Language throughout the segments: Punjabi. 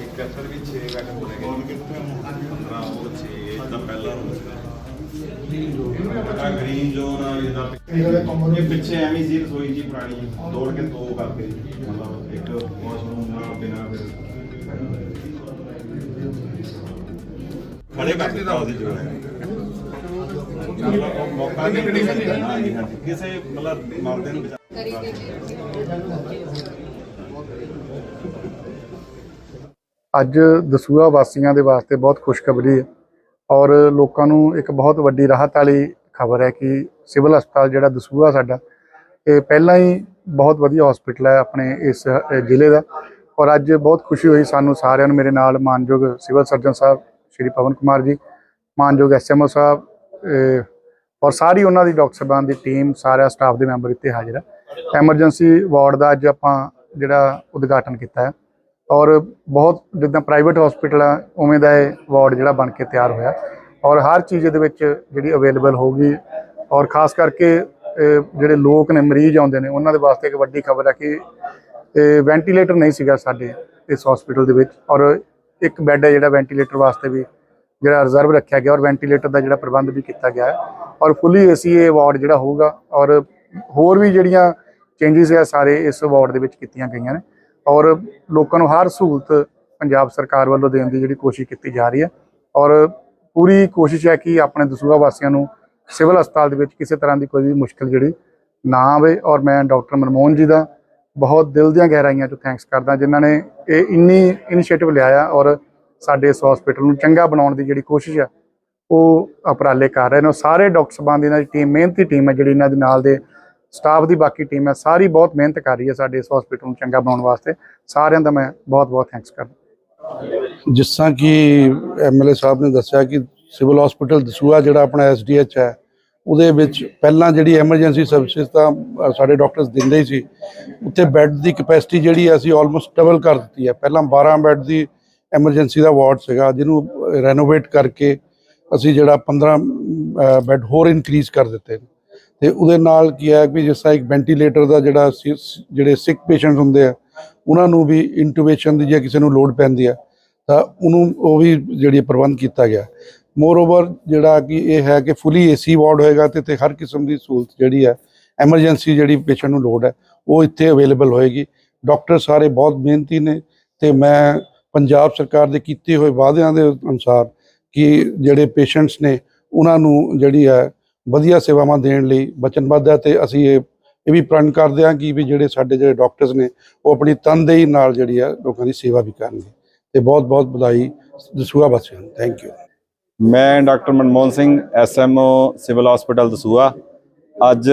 ਇੱਕ ਅਸਰ ਵੀ 6 ਬੈਡ ਹੋ ਗਏ। ਹੁਣ ਕਿੱਥੇ 15 ਉਹ 6 ਇਹਦਾ ਪਹਿਲਾ ਰੂਮ ਸੀਗਾ ਗ੍ਰੀਨ ਜ਼ੋਨ ਆ ਇਹਦਾ ਇਹ ਪਿੱਛੇ ਐਵੇਂ ਸੀ ਰਸੋਈ ਜੀ ਪੁਰਾਣੀ। ਦੌੜ ਕੇ ਦੋ ਕਰਦੇ ਮਤਲਬ ਇੱਕ ਵਾਸ਼ਰੂਮ ਨਾਲ ਬਿਨਾ ਫਿਰ ਖੜੇ ਕਰਕੇ ਦਾ ਉਹਦੀ ਜੋ ਹੈ। ਮਤਲਬ ਉਹ ਮੌਕਾ ਨਹੀਂ। ਕਿਸੇ ਮਤਲਬ ਮਰਦੇ ਨੂੰ ਬਚਾ ਅੱਜ ਦਸੂਹਾ ਵਾਸੀਆਂ ਦੇ ਵਾਸਤੇ ਬਹੁਤ ਖੁਸ਼ਖਬਰੀ ਹੈ ਔਰ ਲੋਕਾਂ ਨੂੰ ਇੱਕ ਬਹੁਤ ਵੱਡੀ ਰਾਹਤ ਵਾਲੀ ਖਬਰ ਹੈ ਕਿ ਸਿਵਲ ਹਸਪਤਾਲ ਜਿਹੜਾ ਦਸੂਹਾ ਸਾਡਾ ਇਹ ਪਹਿਲਾਂ ਹੀ ਬਹੁਤ ਵਧੀਆ ਹਸਪੀਟਲ ਹੈ ਆਪਣੇ ਇਸ ਜ਼ਿਲ੍ਹੇ ਦਾ ਔਰ ਅੱਜ ਬਹੁਤ ਖੁਸ਼ੀ ਹੋਈ ਸਾਨੂੰ ਸਾਰਿਆਂ ਨੂੰ ਮੇਰੇ ਨਾਲ ਮਾਨਯੋਗ ਸਿਵਲ ਸਰਜਨ ਸਾਹਿਬ ਸ਼੍ਰੀ ਪਵਨ ਕੁਮਾਰ ਜੀ ਮਾਨਯੋਗ ਐਸਐਮਓ ਸਾਹਿਬ ਔਰ ਸਾਰੀ ਉਹਨਾਂ ਦੀ ਡਾਕਟਰ ਸਾਹਿਬਾਨ ਦੀ ਟੀਮ ਸਾਰਾ ਸਟਾਫ ਦੇ ਮੈਂਬਰ ਇੱਥੇ ਹਾਜ਼ਰ ਹੈ। ਐਮਰਜੈਂਸੀ ਵਾਰਡ ਦਾ ਅੱਜ ਆਪਾਂ ਜਿਹੜਾ ਉਦਘਾਟਨ ਕੀਤਾ ਹੈ। ਔਰ ਬਹੁਤ ਜਿੱਦਾਂ ਪ੍ਰਾਈਵੇਟ ਹਸਪੀਟਲ ਆ, ਉਵੇਂ ਦਾ ਇਹ ਵਾਰਡ ਜਿਹੜਾ ਬਣ ਕੇ ਤਿਆਰ ਹੋਇਆ। ਔਰ ਹਰ ਚੀਜ਼ ਇਹਦੇ ਵਿੱਚ ਜਿਹੜੀ ਅਵੇਲੇਬਲ ਹੋਊਗੀ। ਔਰ ਖਾਸ ਕਰਕੇ ਜਿਹੜੇ ਲੋਕ ਨੇ, ਮਰੀਜ਼ ਆਉਂਦੇ ਨੇ, ਉਹਨਾਂ ਦੇ ਵਾਸਤੇ ਇੱਕ ਵੱਡੀ ਖਬਰ ਹੈ ਕਿ ਵੈਂਟੀਲੇਟਰ ਨਹੀਂ ਸੀਗਾ ਸਾਡੇ ਇਸ ਹਸਪੀਟਲ ਦੇ ਵਿੱਚ। ਔਰ ਇੱਕ ਬੈੱਡ ਹੈ ਜਿਹੜਾ ਵੈਂਟੀਲੇਟਰ ਵਾਸਤੇ ਵੀ ਜਿਹੜਾ ਰਿਜ਼ਰਵ ਰੱਖਿਆ ਗਿਆ ਔਰ ਵੈਂਟੀਲੇਟਰ ਦਾ ਜਿਹੜਾ ਪ੍ਰਬੰਧ ਵੀ ਕੀਤਾ ਗਿਆ ਹੈ। ਔਰ ਫੁੱਲੀ ਏਸੀ ਇਹ ਵਾਰਡ ਜਿਹੜਾ ਹੋਊਗਾ। ਔਰ ਹੋਰ ਵੀ ਜਿਹੜੀਆਂ ਚੇਂਜਸ ਆ, ਸਾਰੇ ਇਸ ਵਾਰਡ ਦੇ ਵਿੱਚ ਕੀਤੀਆਂ ਗਈਆਂ ਨੇ। ਔਰ ਲੋਕਾਂ ਨੂੰ ਹਰ ਸਹੂਲਤ ਪੰਜਾਬ ਸਰਕਾਰ ਵੱਲੋਂ ਦੇਣ ਦੀ ਜਿਹੜੀ ਕੋਸ਼ਿਸ਼ ਕੀਤੀ ਜਾ ਰਹੀ ਹੈ। ਔਰ ਪੂਰੀ ਕੋਸ਼ਿਸ਼ ਹੈ ਕਿ ਆਪਣੇ ਦਸੂਹਾ ਵਾਸੀਆਂ ਨੂੰ ਸਿਵਲ ਹਸਪਤਾਲ ਦੇ ਵਿੱਚ ਕਿਸੇ ਤਰ੍ਹਾਂ ਦੀ ਕੋਈ ਵੀ ਮੁਸ਼ਕਲ ਜਿਹੜੀ ਨਾ ਆਵੇ। ਔਰ ਮੈਂ ਡਾਕਟਰ ਮਨਮੋਹਨ ਜੀ ਦਾ ਬਹੁਤ ਦਿਲ ਦੀਆਂ ਗਹਿਰਾਈਆਂ ਤੋਂ ਥੈਂਕਸ ਕਰਦਾ, ਜਿਨ੍ਹਾਂ ਨੇ ਇਹ ਇੰਨੀ ਇਨੀਸ਼ੀਏਟਿਵ ਲਿਆਇਆ ਔਰ ਸਾਡੇ ਇਸ ਹਸਪੀਟਲ ਨੂੰ ਚੰਗਾ ਬਣਾਉਣ ਦੀ ਜਿਹੜੀ ਕੋਸ਼ਿਸ਼ ਹੈ ਉਹ ਉਪਰਾਲੇ ਕਰ ਰਹੇ ਨੇ। ਉਹ ਸਾਰੇ ਡਾਕਟਰ ਸਾਹਿਬਾਨ ਦੀ ਇਹਨਾਂ ਦੀ ਟੀਮ ਮਿਹਨਤੀ ਟੀਮ ਹੈ ਜਿਹੜੀ ਇਹਨਾਂ ਦੇ ਨਾਲ ਦੇ ਸਟਾਫ ਦੀ ਬਾਕੀ ਟੀਮ ਹੈ, ਸਾਰੀ ਬਹੁਤ ਮਿਹਨਤ ਕਰ ਰਹੀ ਹੈ ਸਾਡੇ ਇਸ ਹਸਪੀਟਲ ਨੂੰ ਚੰਗਾ ਬਣਾਉਣ ਵਾਸਤੇ। ਸਾਰਿਆਂ ਦਾ ਮੈਂ ਬਹੁਤ ਬਹੁਤ ਥੈਂਕਸ ਕਰਦਾ। ਜਿਸ ਤਰ੍ਹਾਂ ਕਿ ਐਮਐਲਏ ਸਾਹਿਬ ਨੇ ਦੱਸਿਆ ਕਿ ਸਿਵਲ ਹਸਪੀਟਲ ਦਸੂਆ ਜਿਹੜਾ ਆਪਣਾ ਐਸਡੀਐਚ ਹੈ, ਉਹਦੇ ਵਿੱਚ ਪਹਿਲਾਂ ਜਿਹੜੀ ਐਮਰਜੈਂਸੀ ਸਰਵਿਸਿਜ਼ ਤਾਂ ਸਾਡੇ ਡਾਕਟਰਸ ਦਿੰਦੇ ਹੀ ਸੀ। ਉੱਥੇ ਬੈੱਡ ਦੀ ਕਪੈਸਿਟੀ ਜਿਹੜੀ ਹੈ, ਅਸੀਂ ਆਲਮੋਸਟ ਡਬਲ ਕਰ ਦਿੱਤੀ ਹੈ। ਪਹਿਲਾਂ 12 ਬੈੱਡ ਦੀ ਐਮਰਜੈਂਸੀ ਦਾ ਵਾਰਡ ਸੀਗਾ, ਜਿਹਨੂੰ ਰੈਨੋਵੇਟ ਕਰਕੇ ਅਸੀਂ ਜਿਹੜਾ 15 ਬੈੱਡ ਹੋਰ ਇਨਕਰੀਜ਼ ਕਰ ਦਿੱਤੇ ਨੇ। ਤੇ ਉਹਦੇ ਨਾਲ ਕੀ ਹੈ ਕਿ ਜਿਸ ਤਰ੍ਹਾਂ ਇੱਕ ਵੈਂਟੀਲੇਟਰ ਦਾ ਜਿਹੜਾ ਜਿਹੜੇ ਸਿਕ ਪੇਸ਼ੈਂਟਸ ਹੁੰਦੇ ਆ, ਉਹਨਾਂ ਨੂੰ ਵੀ ਇੰਟੂਬੇਸ਼ਨ ਦੀ ਜੇ ਕਿਸੇ ਨੂੰ ਲੋਡ ਪੈਂਦੀ ਹੈ ਤਾਂ ਉਹਨੂੰ ਉਹ ਵੀ ਜਿਹੜੀ ਪ੍ਰਬੰਧ ਕੀਤਾ ਗਿਆ। ਮੋਰ ਓਵਰ ਜਿਹੜਾ ਕਿ ਇਹ ਹੈ ਕਿ ਫੁੱਲੀ ਏਸੀ ਵਾਰਡ ਹੋਏਗਾ ਤੇ ਤੇ ਹਰ ਕਿਸਮ ਦੀ ਸਹੂਲਤ ਜਿਹੜੀ ਹੈ ਐਮਰਜੈਂਸੀ ਜਿਹੜੀ ਪੇਸ਼ੈਂਟ ਨੂੰ ਲੋੜ ਹੈ, ਉਹ ਇੱਥੇ ਅਵੇਲੇਬਲ ਹੋਏਗੀ। ਡਾਕਟਰ ਸਾਰੇ ਬਹੁਤ ਮਿਹਨਤੀ ਨੇ ਤੇ ਮੈਂ ਪੰਜਾਬ ਸਰਕਾਰ ਦੇ ਕੀਤੇ ਹੋਏ ਵਾਅਦਿਆਂ ਦੇ ਅਨੁਸਾਰ ਕਿ ਜਿਹੜੇ ਪੇਸ਼ੈਂਟਸ ਨੇ, ਉਹਨਾਂ ਨੂੰ ਜਿਹੜੀ ਹੈ ਵਧੀਆ ਸੇਵਾਵਾਂ ਦੇਣ ਲਈ ਵਚਨਬੱਧ ਹੈ ਤੇ ਅਸੀਂ ਇਹ ਇਹ ਵੀ ਪ੍ਰਣ ਕਰਦੇ ਹਾਂ ਕਿ ਵੀ ਜਿਹੜੇ ਸਾਡੇ ਜਿਹੜੇ ਡਾਕਟਰਸ ਨੇ, ਉਹ ਆਪਣੀ ਤਨਦੇਹੀ ਨਾਲ ਜਿਹੜੀ ਆ ਲੋਕਾਂ ਦੀ ਸੇਵਾ ਵੀ ਕਰਨਗੇ ਤੇ ਬਹੁਤ ਬਹੁਤ ਵਧਾਈ ਦਸੂਆ ਵਾਸੀਆਂ ਨੂੰ। ਥੈਂਕ ਯੂ ਮੈਂ doctor Manmohan Singh SMO civil hospital Dasuya ਅੱਜ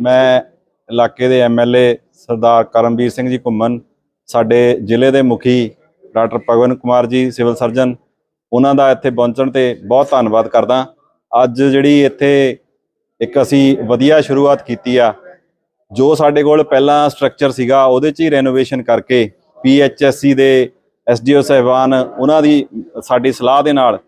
ਮੈਂ ਇਲਾਕੇ ਦੇ ਐਮਐਲਏ ਸਰਦਾਰ ਕਰਮਵੀਰ ਸਿੰਘ ਜੀ ਘੁੰਮਣ, ਸਾਡੇ ਜ਼ਿਲ੍ਹੇ ਦੇ ਮੁਖੀ ਡਾਕਟਰ ਪਵਨ ਕੁਮਾਰ ਜੀ, ਸਿਵਲ ਸਰਜਨ, ਉਹਨਾਂ ਦਾ ਇੱਥੇ ਪਹੁੰਚਣ ਤੇ ਬਹੁਤ ਧੰਨਵਾਦ ਕਰਦਾ। ਅੱਜ ਜਿਹੜੀ ਇੱਥੇ ਇੱਕ ਅਸੀਂ ਵਧੀਆ ਸ਼ੁਰੂਆਤ ਕੀਤੀ ਆ, ਜੋ ਸਾਡੇ ਕੋਲ ਪਹਿਲਾਂ ਸਟਰਕਚਰ ਸੀਗਾ, ਉਹਦੇ 'ਚ ਹੀ ਰੈਨੋਵੇਸ਼ਨ ਕਰਕੇ ਪੀਐਚਐਸਸੀ ਦੇ ਐਸਡੀਓ ਸਾਹਿਬਾਨ ਉਹਨਾਂ ਦੀ, ਸਾਡੀ ਸਲਾਹ ਦੇ ਨਾਲ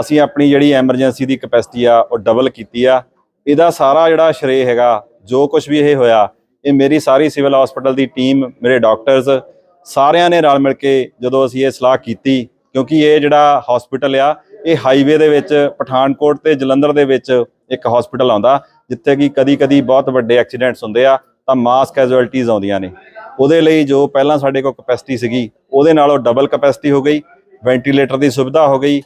ਅਸੀਂ ਆਪਣੀ ਜਿਹੜੀ ਐਮਰਜੈਂਸੀ ਦੀ ਕਪੈਸਿਟੀ ਆ, ਉਹ ਡਬਲ ਕੀਤੀ ਆ। ਇਹਦਾ ਸਾਰਾ ਜਿਹੜਾ ਸ਼੍ਰੇ ਹੈਗਾ, ਜੋ ਕੁਝ ਵੀ ਇਹ ਹੋਇਆ, ਇਹ ਮੇਰੀ ਸਾਰੀ ਸਿਵਲ ਹਸਪੀਟਲ ਦੀ ਟੀਮ ਮੇਰੇ ਡਾਕਟਰਸ ਸਾਰਿਆਂ ਨੇ ਰਲ ਮਿਲ ਕੇ ਜਦੋਂ ਅਸੀਂ ਇਹ ਸਲਾਹ ਕੀਤੀ, ਕਿਉਂਕਿ ਇਹ ਜਿਹੜਾ ਹਸਪੀਟਲ ਆ ਇਹ ਹਾਈਵੇ ਦੇ ਵਿੱਚ, ਪਠਾਨਕੋਟ ਤੇ ਜਲੰਧਰ ਦੇ ਵਿੱਚ ਇੱਕ ਹਸਪੀਟਲ ਆਉਂਦਾ, ਜਿੱਥੇ ਕਿ ਕਦੀ-ਕਦੀ ਬਹੁਤ ਵੱਡੇ ਐਕਸੀਡੈਂਟਸ ਹੁੰਦੇ ਆ, ਤਾਂ ਮਾਸ ਕੈਜੁਅਲਟੀਜ਼ ਆਉਂਦੀਆਂ ਨੇ। ਉਹਦੇ ਲਈ ਜੋ ਪਹਿਲਾਂ ਸਾਡੇ ਕੋਲ ਕਪੈਸਿਟੀ ਸੀਗੀ, ਉਹਦੇ ਨਾਲੋਂ ਡਬਲ ਕਪੈਸਿਟੀ ਹੋ ਗਈ ਵੈਂਟੀਲੇਟਰ ਦੀ ਸੁਵਿਧਾ ਹੋ ਗਈ,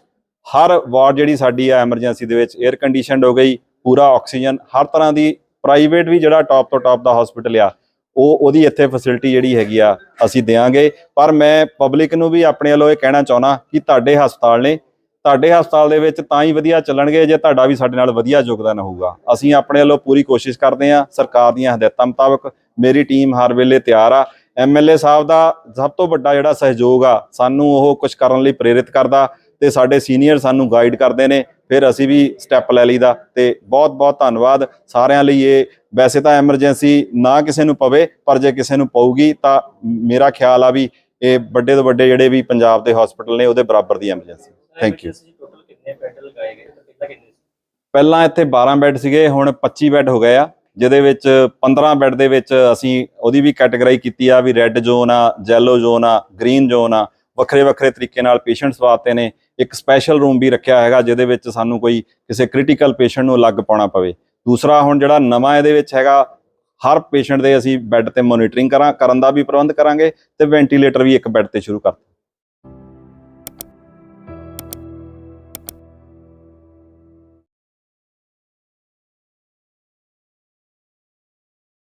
ਹਰ ਵਾਰਡ ਜਿਹੜੀ ਸਾਡੀ ਆ ਐਮਰਜੈਂਸੀ ਦੇ ਵਿੱਚ 에ਅਰ ਕੰਡੀਸ਼ਨਡ ਹੋ ਗਈ, ਪੂਰਾ ਆਕਸੀਜਨ ਹਰ ਤਰ੍ਹਾਂ ਦੀ ਪ੍ਰਾਈਵੇਟ ਵੀ ਜਿਹੜਾ ਟਾਪ ਤੋਂ ਟਾਪ ਦਾ ਹਸਪੀਟਲ ਆ, ਉਹ ਉਹਦੀ ਇੱਥੇ ਫੈਸਿਲਿਟੀ ਜਿਹੜੀ ਹੈਗੀ ਆ, ਅਸੀਂ ਦੇਾਂਗੇ ਪਰ ਮੈਂ ਪਬਲਿਕ ਨੂੰ ਵੀ ਆਪਣੇ ਵੱਲੋਂ ਇਹ ਕਹਿਣਾ ਚਾਹੁੰਦਾ ਕਿ ਤੁਹਾਡੇ ਹਸਪਤਾਲ ਨੇ ਤੁਹਾਡੇ ਹਸਪਤਾਲ ਦੇ ਵਿੱਚ ਤਾਂ ਹੀ ਵਧੀਆ ਚੱਲਣਗੇ, ਜੇ ਤੁਹਾਡਾ ਵੀ ਸਾਡੇ ਨਾਲ ਵਧੀਆ ਯੋਗਦਾਨ ਹੋਊਗਾ। ਅਸੀਂ ਆਪਣੇ ਵੱਲੋਂ ਪੂਰੀ ਕੋਸ਼ਿਸ਼ ਕਰਦੇ ਹਾਂ, ਸਰਕਾਰ ਦੀਆਂ ਹਦਾਇਤਾਂ ਮੁਤਾਬਕ ਮੇਰੀ ਟੀਮ ਹਰ ਵੇਲੇ ਤਿਆਰ ਆ। ਐਮਐਲਏ ਸਾਹਿਬ ਦਾ ਸਭ ਤੋਂ ਵੱਡਾ ਜਿਹੜਾ ਸਹਿਯੋਗ ਆ, ਸਾਨੂੰ ਉਹ ਕੁਝ ਕਰਨ ਲਈ ਪ੍ਰੇਰਿਤ ਕਰਦਾ ਤੇ ਸਾਡੇ ਸੀਨੀਅਰ ਸਾਨੂੰ ਗਾਈਡ ਕਰਦੇ ਨੇ। ਫਿਰ ਅਸੀਂ ਵੀ ਸਟੈਪ ਲੈ ਲਈਦਾ ਤੇ ਬਹੁਤ ਬਹੁਤ ਧੰਨਵਾਦ। ਸਾਰਿਆਂ ਲਈ ਇਹ ਵੈਸੇ ਤਾਂ ਐਮਰਜੈਂਸੀ ਨਾ ਕਿਸੇ ਨੂੰ ਪਵੇ, ਪਰ ਜੇ ਕਿਸੇ ਨੂੰ ਪਊਗੀ ਤਾਂ ਮੇਰਾ ਖਿਆਲ ਆ ਵੀ ਇਹ ਵੱਡੇ ਤੋਂ ਵੱਡੇ ਜਿਹੜੇ ਵੀ ਪੰਜਾਬ ਦੇ ਹਸਪੀਟਲ ਨੇ, ਉਹਦੇ ਬਰਾਬਰ ਦੀ ਐਮਰਜੈਂਸੀ ਥੈਂਕ ਯੂ ਟੋਟਲ ਕਿੰਨੇ ਬੈੱਡ ਲਗਾਏ ਗਏ? ਤੇ ਪਹਿਲਾਂ ਕਿੰਨੇ ਸੀ? ਪਹਿਲਾਂ ਇੱਥੇ 12 ਬੈੱਡ ਸੀਗੇ ਹੁਣ 25 ਬੈੱਡ ਹੋ ਗਏ ਆ ਜਿਹਦੇ ਵਿੱਚ 15 ਬੈੱਡ ਦੇ ਵਿੱਚ ਅਸੀਂ ਉਹਦੀ ਵੀ ਕੈਟਾਗਰਾਈ ਕੀਤੀ ਆ ਵੀ ਰੈੱਡ ਜ਼ੋਨ ਆ ਜੈਲੋ ਜ਼ੋਨ ਆ ਗ੍ਰੀਨ ਜ਼ੋਨ ਆ। ਵੱਖਰੇ ਵੱਖਰੇ ਤਰੀਕੇ ਨਾਲ ਪੇਸ਼ੈਂਟਸ ਵਾਸਤੇ ਨੇ। ਇੱਕ ਸਪੈਸ਼ਲ ਰੂਮ ਵੀ ਰੱਖਿਆ ਹੈਗਾ ਜਿਹਦੇ ਵਿੱਚ ਸਾਨੂੰ ਕੋਈ ਕਿਸੇ ਕ੍ਰਿਟੀਕਲ ਪੇਸ਼ੈਂਟ ਨੂੰ ਅਲੱਗ ਪਾਉਣਾ ਪਵੇ। ਦੂਸਰਾ ਹੁਣ ਜਿਹੜਾ ਨਵਾਂ ਇਹਦੇ ਵਿੱਚ ਹੈਗਾ ਹਰ ਪੇਸ਼ੈਂਟ ਦੇ ਅਸੀਂ ਬੈੱਡ ਤੇ ਮੋਨੀਟਰਿੰਗ ਕਰਾਂ ਕਰਨ ਦਾ ਵੀ ਪ੍ਰਬੰਧ ਕਰਾਂਗੇ ਤੇ ਵੈਂਟੀਲੇਟਰ ਵੀ ਇੱਕ ਬੈੱਡ ਤੇ ਸ਼ੁਰੂ ਕਰ